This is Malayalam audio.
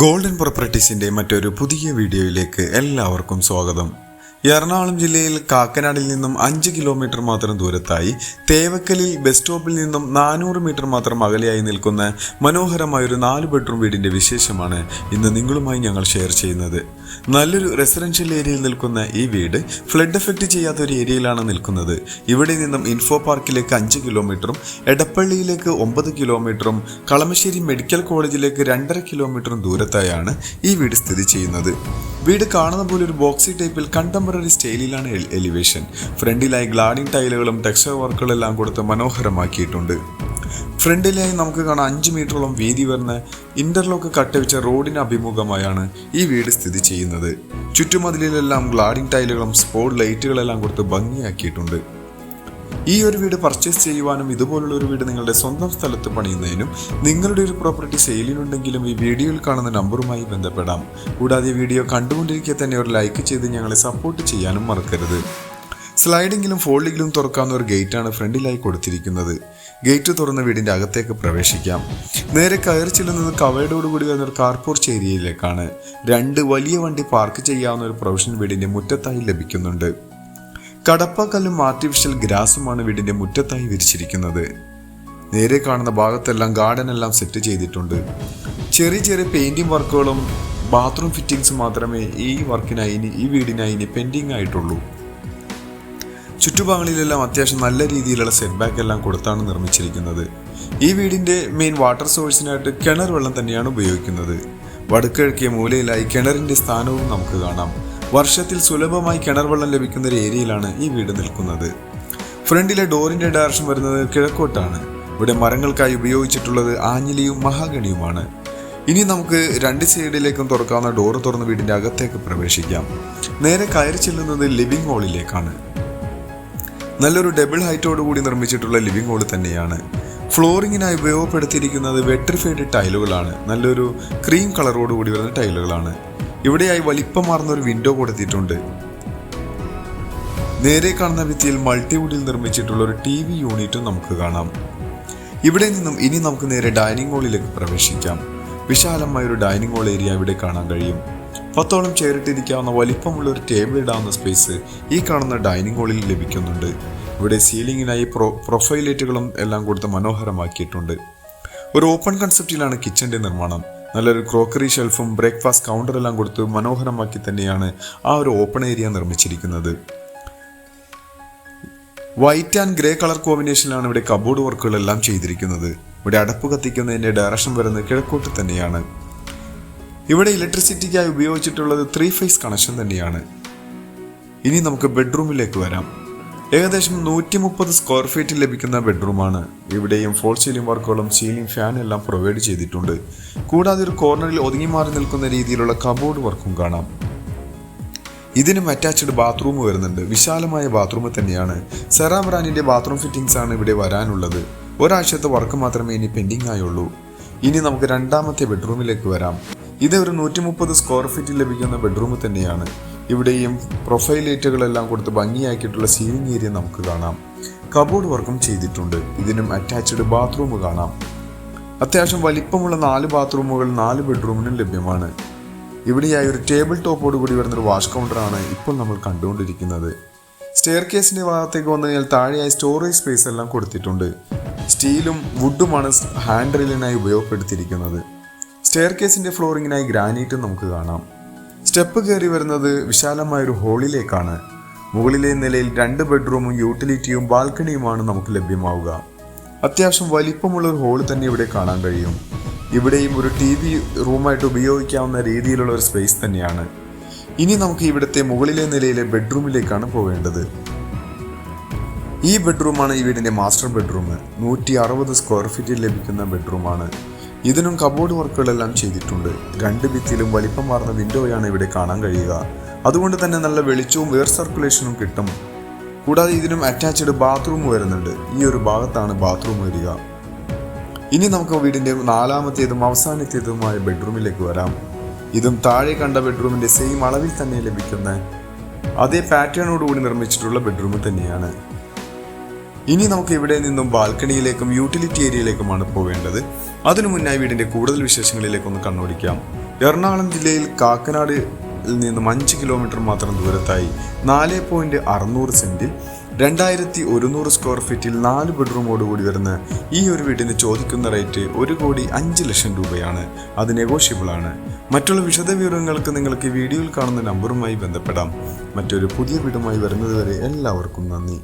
ഗോൾഡൻ പ്രോപ്പർട്ടീസിന്റെ മറ്റൊരു പുതിയ വീഡിയോയിലേക്ക് എല്ലാവർക്കും സ്വാഗതം. എറണാകുളം ജില്ലയിൽ കാക്കനാടിൽ നിന്നും അഞ്ച് കിലോമീറ്റർ മാത്രം ദൂരത്തായി തേവക്കലിൽ ബസ് സ്റ്റോപ്പിൽ നിന്നും നാനൂറ് മീറ്റർ മാത്രം അകലെയായി നിൽക്കുന്ന മനോഹരമായ ഒരു നാല് ബെഡ്റൂം വീടിന്റെ വിശേഷമാണ് ഇന്ന് നിങ്ങളുമായി ഞങ്ങൾ ഷെയർ ചെയ്യുന്നത്. നല്ലൊരു റെസിഡൻഷ്യൽ ഏരിയയിൽ നിൽക്കുന്ന ഈ വീട് ഫ്ലഡ് എഫക്റ്റ് ചെയ്യാത്ത ഒരു ഏരിയയിലാണ് നിൽക്കുന്നത്. ഇവിടെ നിന്നും ഇൻഫോ പാർക്കിലേക്ക് അഞ്ച് കിലോമീറ്ററും എടപ്പള്ളിയിലേക്ക് ഒമ്പത് കിലോമീറ്ററും കളമശ്ശേരി മെഡിക്കൽ കോളേജിലേക്ക് രണ്ടര കിലോമീറ്ററും ദൂരത്തായാണ് ഈ വീട് സ്ഥിതി ചെയ്യുന്നത്. വീട് കാണുന്ന പോലെ ഒരു ബോക്സി ടൈപ്പിൽ കണ്ടംപററി സ്റ്റൈലിലാണ് എലിവേഷൻ ഫ്രണ്ടിലായി ഗ്ലാഡിംഗ് ടൈലുകളും ടെക്സ്ചർ വർക്കുകളെല്ലാം കൊടുത്ത് മനോഹരമാക്കിയിട്ടുണ്ട്. ഫ്രണ്ടിലായി നമുക്ക് കാണാം അഞ്ച് മീറ്ററോളം വീതി വരുന്ന ഇന്റർലോക്ക് കട്ടവിച്ച റോഡിന് അഭിമുഖമായാണ് ഈ വീട് സ്ഥിതി ചെയ്യുന്നത്. ചുറ്റുമതിലെല്ലാം ഗ്ലാഡിംഗ് ടൈലുകളും സ്പോട്ട് ലൈറ്റുകളെല്ലാം കൊടുത്ത് ഭംഗിയാക്കിയിട്ടുണ്ട്. ഈ ഒരു വീട് പർച്ചേസ് ചെയ്യുവാനും ഇതുപോലുള്ള ഒരു വീട് നിങ്ങളുടെ സ്വന്തം സ്ഥലത്ത് പണിയുന്നതിനും നിങ്ങളുടെ ഒരു പ്രോപ്പർട്ടി സെയിലിനുണ്ടെങ്കിലും ഈ വീഡിയോയിൽ കാണുന്ന നമ്പറുമായി ബന്ധപ്പെടാം. കൂടാതെ വീഡിയോ കണ്ടുകൊണ്ടിരിക്കെ തന്നെ ഒരു ലൈക്ക് ചെയ്ത് ഞങ്ങളെ സപ്പോർട്ട് ചെയ്യാനും മറക്കരുത്. സ്ലൈഡിങ്ങിലും ഫോൾഡിങ്ങിലും തുറക്കാവുന്ന ഒരു ഗേറ്റ് ആണ് ഫ്രണ്ടിലായി കൊടുത്തിരിക്കുന്നത്. ഗേറ്റ് തുറന്ന വീടിന്റെ അകത്തേക്ക് പ്രവേശിക്കാം. നേരെ കയറി ചെല്ലുന്നത് കവയോടുകൂടി വരുന്ന ഒരു കാർപോർച്ച് ഏരിയയിലേക്കാണ് രണ്ട് വലിയ വണ്ടി പാർക്ക് ചെയ്യാവുന്ന ഒരു പ്രൊവിഷൻ വീടിന്റെ മുറ്റത്തായി ലഭിക്കുന്നുണ്ട്. കടപ്പാക്കല്ലും ആർട്ടിഫിഷ്യൽ ഗ്രാസുമാണ് വീടിന്റെ മുറ്റത്തായി വിരിച്ചിരിക്കുന്നത്. നേരെ കാണുന്ന ഭാഗത്തെല്ലാം ഗാർഡൻ എല്ലാം സെറ്റ് ചെയ്തിട്ടുണ്ട്. ചെറിയ ചെറിയ പെയിന്റിംഗ് വർക്കുകളും ബാത്റൂം ഫിറ്റിംഗ്സ് മാത്രമേ ഈ വർക്കിനായി ഇനി ഈ വീടിനായി ഇനി പെൻഡിങ് ആയിട്ടുള്ളൂ. ചുറ്റുഭാഗങ്ങളിലെല്ലാം അത്യാവശ്യം നല്ല രീതിയിലുള്ള സെറ്റ് ബാക്ക് എല്ലാം കൊടുത്താണ് നിർമ്മിച്ചിരിക്കുന്നത്. ഈ വീടിന്റെ മെയിൻ വാട്ടർ സോഴ്സിനായിട്ട് കിണർ വെള്ളം തന്നെയാണ് ഉപയോഗിക്കുന്നത്. വടക്കിഴക്കിയ മൂലയിലായി കിണറിന്റെ സ്ഥാനവും നമുക്ക് കാണാം. വർഷത്തിൽ സുലഭമായി കിണർ വെള്ളം ലഭിക്കുന്ന ഒരു ഏരിയയിലാണ് ഈ വീട് നിൽക്കുന്നത്. ഫ്രണ്ടിലെ ഡോറിന്റെ ഡയറക്ഷൻ വരുന്നത് കിഴക്കോട്ടാണ്. ഇവിടെ മരങ്ങൾക്കായി ഉപയോഗിച്ചിട്ടുള്ളത് ആഞ്ഞിലിയും മഹാഗണിയുമാണ്. ഇനി നമുക്ക് രണ്ട് സൈഡിലേക്കും തുറക്കാവുന്ന ഡോറ് തുറന്ന് വീടിന്റെ അകത്തേക്ക് പ്രവേശിക്കാം. നേരെ കയറി ചെല്ലുന്നത് ലിവിംഗ് ഹാളിലേക്കാണ്. നല്ലൊരു ഡബിൾ ഹൈറ്റോട് കൂടി നിർമ്മിച്ചിട്ടുള്ള ലിവിംഗ് ഹോൾ തന്നെയാണ്. ഫ്ലോറിങ്ങിനായി ഉപയോഗപ്പെടുത്തിയിരിക്കുന്നത് വെട്രിഫൈഡ് ടൈലുകളാണ്. നല്ലൊരു ക്രീം കളറോട് കൂടി വരുന്ന ടൈലുകളാണ്. ഇവിടെയായി വലിപ്പമാർന്ന ഒരു വിൻഡോ കൊടുത്തിട്ടുണ്ട്. നേരെ കാണുന്ന ഭിത്തിയിൽ മൾട്ടിവുഡിൽ നിർമ്മിച്ചിട്ടുള്ള ഒരു ടി വി യൂണിറ്റും നമുക്ക് കാണാം. ഇവിടെ നിന്നും ഇനി നമുക്ക് നേരെ ഡൈനിങ് ഹാളിലേക്ക് പ്രവേശിക്കാം. വിശാലമായ ഒരു ഡൈനിങ് ഹാൾ ഏരിയ ഇവിടെ കാണാൻ കഴിയും. പത്തോളം ചെയറിട്ടിരിക്കാവുന്ന വലിപ്പമുള്ള ഒരു ടേബിൾ ഇടാവുന്ന സ്പേസ് ഈ കാണുന്ന ഡൈനിങ് ഹാളിൽ ലഭിക്കുന്നുണ്ട്. ഇവിടെ സീലിംഗിനായി പ്രൊ പ്രൊഫൈലേറ്റുകളും എല്ലാം കൊടുത്ത് മനോഹരമാക്കിയിട്ടുണ്ട്. ഒരു ഓപ്പൺ കൺസെപ്റ്റിലാണ് കിച്ചന്റെ നിർമ്മാണം. നല്ലൊരു ക്രോക്കറി ഷെൽഫും ബ്രേക്ക്ഫാസ്റ്റ് കൗണ്ടർ എല്ലാം കൊടുത്ത് മനോഹരമാക്കി തന്നെയാണ് ആ ഒരു ഓപ്പൺ ഏരിയ നിർമ്മിച്ചിരിക്കുന്നത്. വൈറ്റ് ആൻഡ് ഗ്രേ കളർ കോമ്പിനേഷനിലാണ് ഇവിടെ കബോർഡ് വർക്കുകളെല്ലാം ചെയ്തിരിക്കുന്നത്. ഇവിടെ അടപ്പ് കത്തിക്കുന്നതിന്റെ ഡയറക്ഷൻ വരുന്നത് കിഴക്കോട്ട് തന്നെയാണ്. ഇവിടെ ഇലക്ട്രിസിറ്റിക്കായി ഉപയോഗിച്ചിട്ടുള്ളത് ത്രീ ഫേസ് കണക്ഷൻ തന്നെയാണ്. ഇനി നമുക്ക് ബെഡ്റൂമിലേക്ക് വരാം. ഏകദേശം നൂറ്റി മുപ്പത് സ്ക്വയർ ഫീറ്റ് ലഭിക്കുന്ന ബെഡ്റൂമാണ് ഇവിടെയും ഫോൾ സീലിംഗ് വർക്കുകളും സീലിംഗ് ഫാൻ എല്ലാം പ്രൊവൈഡ് ചെയ്തിട്ടുണ്ട്. കൂടാതെ ഒരു കോർണറിൽ ഒതുങ്ങി മാറി നിൽക്കുന്ന രീതിയിലുള്ള കബോർഡ് വർക്കും കാണാം. ഇതിനും അറ്റാച്ച്ഡ് ബാത്റൂം വരുന്നുണ്ട്. വിശാലമായ ബാത്റൂം തന്നെയാണ്. സെറാ ബ്രാൻഡിന്റെ ബാത്റൂം ഫിറ്റിംഗ്സ് ആണ് ഇവിടെ വരാനുള്ളത്. ഒരാഴ്ചത്തെ വർക്ക് മാത്രമേ ഇനി പെൻഡിംഗ് ആയുള്ളൂ. ഇനി നമുക്ക് രണ്ടാമത്തെ ബെഡ്റൂമിലേക്ക് വരാം. ഇത് ഒരു നൂറ്റി മുപ്പത് സ്ക്വയർ ഫീറ്റ് ലഭിക്കുന്ന ബെഡ്റൂം തന്നെയാണ്. ഇവിടെയും പ്രൊഫൈൽ ലൈറ്റുകളെല്ലാം കൊടുത്ത് ഭംഗിയാക്കിയിട്ടുള്ള സീലിംഗ് ഏരിയ നമുക്ക് കാണാം. കബോർഡ് വർക്കും ചെയ്തിട്ടുണ്ട്. ഇതിനും അറ്റാച്ച്ഡ് ബാത്റൂം കാണാം. അത്യാവശ്യം വലിപ്പമുള്ള നാല് ബാത്റൂമുകൾ നാല് ബെഡ്റൂമിനും ലഭ്യമാണ്. ഇവിടെയായി ഒരു ടേബിൾ ടോപ്പോട് കൂടി വരുന്നൊരു വാഷ് കൗണ്ടറാണ് ഇപ്പോൾ നമ്മൾ കണ്ടുകൊണ്ടിരിക്കുന്നത്. സ്റ്റെയർ കേസിന്റെ ഭാഗത്തേക്ക് വന്നു കഴിഞ്ഞാൽ താഴെയായി സ്റ്റോറേജ് സ്പേസ് എല്ലാം കൊടുത്തിട്ടുണ്ട്. സ്റ്റീലും വുഡുമാണ് ഹാൻഡ് റെയിലിനായി ഉപയോഗപ്പെടുത്തിയിരിക്കുന്നത്. സ്റ്റെയർ കേസിന്റെ ഫ്ലോറിങ്ങിനായി ഗ്രാനൈറ്റ് നമുക്ക് കാണാം. സ്റ്റെപ്പ് കയറി വരുന്നത് വിശാലമായ ഒരു ഹോളിലേക്കാണ്. മുകളിലെ നിലയിൽ രണ്ട് ബെഡ്റൂമും യൂട്ടിലിറ്റിയും ബാൽക്കണിയുമാണ് നമുക്ക് ലഭ്യമാവുക. അത്യാവശ്യം വലിപ്പമുള്ള ഒരു ഹോൾ തന്നെ ഇവിടെ കാണാൻ കഴിയും. ഇവിടെയും ഒരു ടി വി റൂമായിട്ട് ഉപയോഗിക്കാവുന്ന രീതിയിലുള്ള ഒരു സ്പേസ് തന്നെയാണ്. ഇനി നമുക്ക് ഇവിടുത്തെ മുകളിലെ നിലയിലെ ബെഡ്റൂമിലേക്കാണ് പോകേണ്ടത് ഈ ബെഡ്റൂമാണ് ഈ വീടിന്റെ മാസ്റ്റർ ബെഡ്റൂം. നൂറ്റി അറുപത് സ്ക്വയർ ഫീറ്റിൽ ലഭിക്കുന്ന ബെഡ്റൂമാണ്. ഇതിനും കബോർഡ് വർക്കുകളെല്ലാം ചെയ്തിട്ടുണ്ട്. രണ്ട് ഭിത്തിയിലും വലിപ്പം മാറുന്ന വിൻഡോയാണ് ഇവിടെ കാണാൻ കഴിയുക. അതുകൊണ്ട് തന്നെ നല്ല വെളിച്ചവും എയർ സർക്കുലേഷനും കിട്ടും. കൂടാതെ ഇതിനും അറ്റാച്ച്ഡ് ബാത്റൂം വരുന്നുണ്ട്. ഈ ഒരു ഭാഗത്താണ് ബാത്റൂം വരിക. ഇനി നമുക്ക് വീടിന്റെ നാലാമത്തേതും അവസാനത്തേതുമായ ബെഡ്റൂമിലേക്ക് വരാം. ഇതും താഴെ കണ്ട ബെഡ്റൂമിന്റെ സെയിം അളവിൽ തന്നെ ലഭിക്കുന്ന അതേ പാറ്റേണോടുകൂടി നിർമ്മിച്ചിട്ടുള്ള ബെഡ്റൂം തന്നെയാണ്. ഇനി നമുക്ക് ഇവിടെ നിന്നും ബാൽക്കണിയിലേക്കും യൂട്ടിലിറ്റി ഏരിയയിലേക്കുമാണ് പോകേണ്ടത് അതിനു മുന്നായി വീടിന്റെ കൂടുതൽ വിശേഷങ്ങളിലേക്ക് ഒന്ന് കണ്ണോടിക്കാം. എറണാകുളം ജില്ലയിൽ കാക്കനാട് നിന്നും അഞ്ച് കിലോമീറ്റർ മാത്രം ദൂരത്തായി നാല് പോയിന്റ് അറുന്നൂറ് സെന്റിൽ രണ്ടായിരത്തി ഒരുന്നൂറ് സ്ക്വയർ ഫീറ്റിൽ നാല് ബെഡ്റൂമോട് കൂടി വരുന്ന ഈ ഒരു വീടിന് ചോദിക്കുന്ന റേറ്റ് ഒരു കോടി അഞ്ച് ലക്ഷം രൂപയാണ്. അത് നെഗോഷ്യബിൾ ആണ് മറ്റുള്ള വിശദ വിവരങ്ങൾക്ക് നിങ്ങൾക്ക് വീഡിയോയിൽ കാണുന്ന നമ്പറുമായി ബന്ധപ്പെടാം. മറ്റൊരു പുതിയ വീടുമായി വരുന്നതുവരെ എല്ലാവർക്കും നന്ദി.